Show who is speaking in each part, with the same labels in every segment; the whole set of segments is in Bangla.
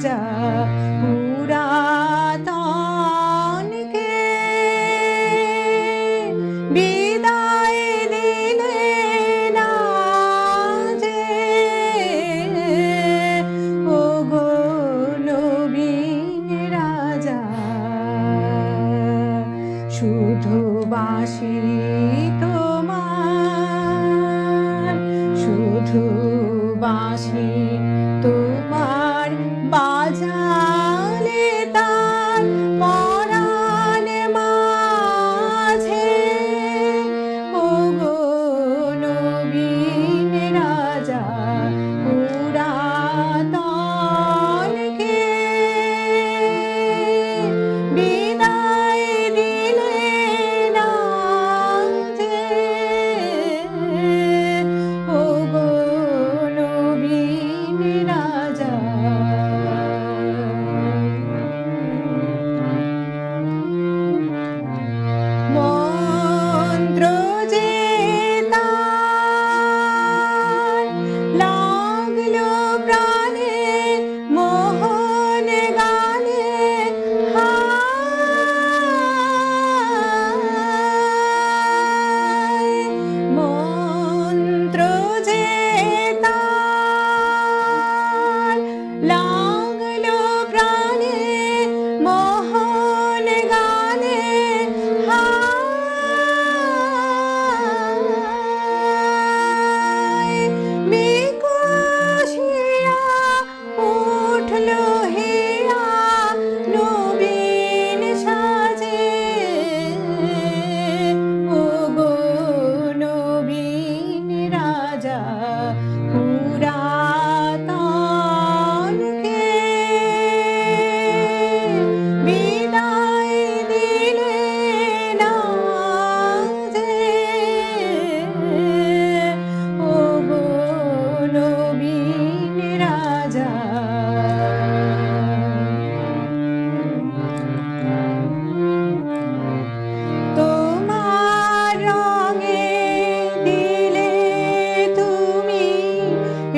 Speaker 1: রাজা পুরাতনকে বিদায় দিলে যে ও রাজা শুধু বাসী তোমার শুধু বাসি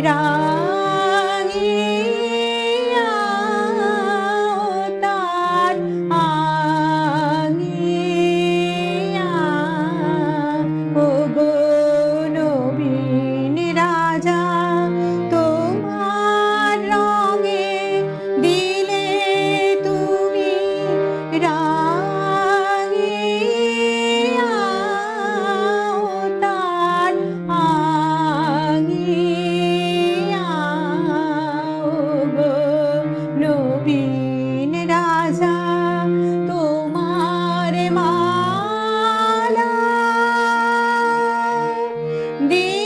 Speaker 1: mirar. đi